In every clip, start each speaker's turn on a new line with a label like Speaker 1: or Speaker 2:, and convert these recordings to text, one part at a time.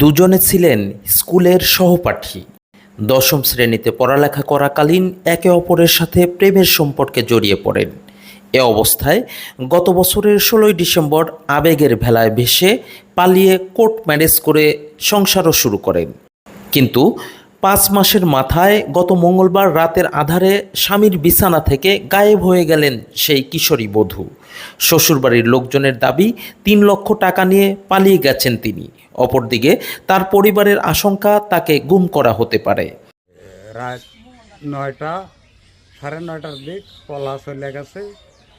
Speaker 1: দুজনে ছিলেন স্কুলের সহপাঠী। দশম শ্রেণীতে পড়ালেখা করাকালীন একে অপরের সাথে প্রেমের সম্পর্কে জড়িয়ে পড়েন। এ অবস্থায় গত বছরের ষোলোই ডিসেম্বর আবেগের ভেলায় ভেসে পালিয়ে কোর্ট ম্যানেজ করে সংসারও শুরু করেন। কিন্তু পাঁচ মাসের মাথায় গত মঙ্গলবার রাতের আধারে স্বামীর বিছানা থেকে গায়েব হয়ে গেলেন সেই কিশোরী বধূ। শ্বশুরবাড়ির লোকজনের দাবি, তিন লক্ষ টাকা নিয়ে পালিয়ে গেছেন তিনি। অপরদিকে তার পরিবারের আশঙ্কা তাকে গুম করা হতে পারে।
Speaker 2: রাত নয়টা, সাড়ে নয়টার দিক পলা চলে গেছে।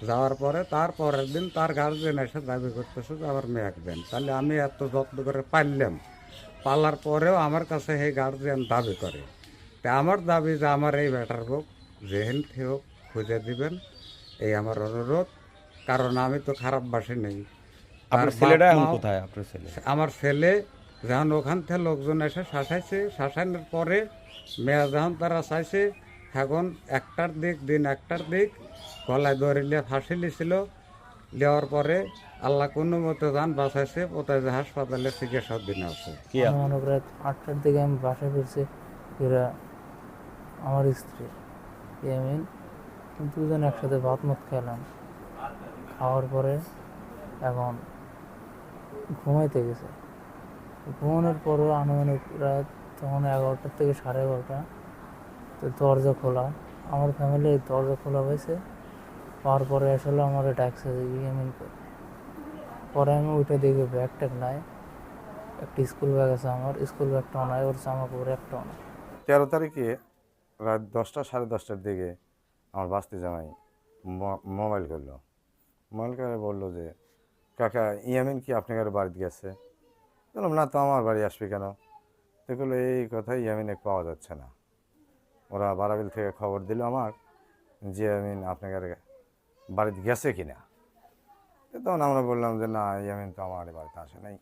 Speaker 2: যাওয়ার পরে তার পরের দিন তার গার্জেন এসে দাবি করতেছে যে, আমার মেয়ে তাহলে আমি এত যত্ন করে পারলাম পালার পরেও আমার কাছে সেই গার্জেন দাবি করে। তা আমার দাবি যে আমার এই ব্যাটার হোক যেহেন হোক খুঁজে দিবেন। এই আমার অনুরোধ। কারণ আমি তো খারাপ বাসে নেই আমার ছেলে যখন ওখান থেকে লোকজন এসে শাসাইছে শাসানোর পরে মেয়া যখন তারা চাইছে এখন একটার দিক দিন একটার দিক গলায় দড়ি নিয়ে ফাঁসি লিছিল দেওয়ার পরে আল্লাহ কোনো মতো যান বাঁচাইছে কোথায় হাসপাতালে চিকিৎসা দিন আছে।
Speaker 3: মনে আটটার দিকে আমি বাসায় ফিরছি এরা আমার স্ত্রী ইয়ামিন দুজন একসাথে ভাত মত খেলাম। খাওয়ার পরে এখন ঘুমাইতে গেছে। ঘুমানোর পরও আনুমানিক রাত তখন এগারোটার থেকে সাড়ে এগারোটা তো দরজা খোলা। আমার ফ্যামিলি দরজা খোলা হয়েছে। পাওয়ার পরে আসলে আমার ডাকছে যে? পরে আমি উঠে দেখি ব্যাগ নাই। একটা স্কুল ব্যাগ আছে আমার স্কুল ব্যাগটা নাই, ওর জামা কাপড় একটাও নাই।
Speaker 4: তেরো তারিখে রাত দশটা, সাড়ে দশটার দিকে আমার বাস্তি জামাই মোবাইল করল। মোবাইল করে বলল যে, কাকা, ইয়ামিন কি আপনার বাড়িতে গেছে? বললাম, না তো আমার বাড়ি আসবে কেন? দেখল এই কথা ইয়ামিনে পাওয়া যাচ্ছে না। ওরা বারাবিল থেকে খবর দিল আমার যে, ইয়ামিন আপনার বাড়িতে গেছে কি না তখন আমরা বললাম যে, না ইয়ামিন তো আমার বাড়িতে আসে নাই।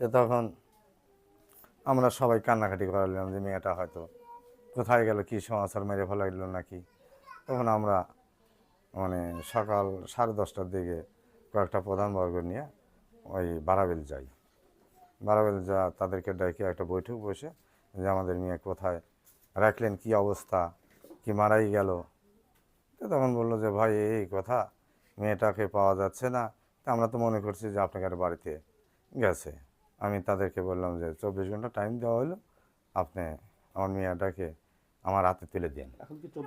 Speaker 4: তো তখন আমরা সবাই কান্নাকাটি করালাম যে, মেয়েটা হয়তো কোথায় গেল? কি সমাচার মেরে ফেলা গেল নাকি? তখন আমরা মানে সকাল সাড়ে দশটার দিকে কয়েকটা প্রধানবর্গ নিয়ে ওই বারাবেল যাই। বারাবেল যা, তাদেরকে ডেকে একটা বৈঠক বসে যে, আমাদের মেয়ে কোথায়? রাখলেন কি অবস্থা? কি মারাই গেল? তো তখন বলল যে ভাই এই কথা মেয়েটাকে পাওয়া যাচ্ছে না। তা আমরা তো মনে করছি যে আপনার বাড়িতে গেছে। আমি তাদেরকে বললাম যে চব্বিশ ঘণ্টা টাইম দেওয়া হলো আপনি আমার মেয়েটাকে আমার হাতে তুলে দিন।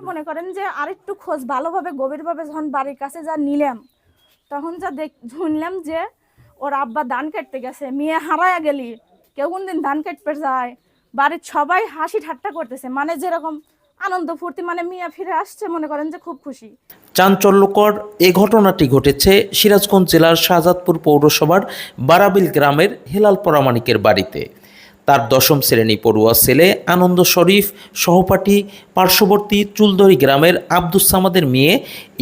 Speaker 5: মনে করেন যে আরেকটু খোঁজ ভালোভাবে গভীরভাবে যখন বাড়ির কাছে যা নিলাম তখন যা দেখ শুনলাম যে ওর আব্বা ধান কাটতে গেছে মেয়ে হারায়া গেলি। কেউ কোনদিন ধান কাটতে যায়। বাড়ির সবাই হাসি ঠাট্টা করতেছে। মানে যেরকম আনন্দ ফুর্তি মানে মিয়া ফিরে আসছে, মনে করেন যে খুব খুশি।
Speaker 1: চাঞ্চল্যকর এ ঘটনাটি ঘটেছে সিরাজগঞ্জ জেলার শাহজাদপুর পৌরসভার বারাবিল গ্রামের হেলাল পরামানিকের বাড়িতে। তার দশম শ্রেণি পড়ুয়া ছেলে আনন্দ শরীফ, সহপাঠী পার্শ্ববর্তী চুলদরি গ্রামের আব্দুস সামাদের মেয়ে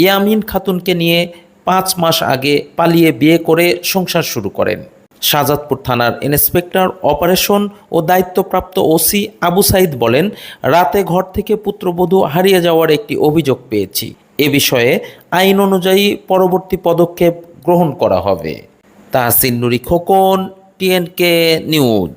Speaker 1: ইয়ামিন খাতুনকে নিয়ে পাঁচ মাস আগে পালিয়ে বিয়ে করে সংসার শুরু করেন। শাহজাদপুর থানার ইন্সপেক্টর অপারেশন ও দায়িত্বপ্রাপ্ত ওসি আবু সাইদ বলেন, রাতে ঘর থেকে পুত্রবধূ হারিয়ে যাওয়ার একটি অভিযোগ পেয়েছি। এ বিষয়ে আইন অনুযায়ী পরবর্তী পদক্ষেপ গ্রহণ করা হবে। Tahsin Nuri Khokon, TNK news.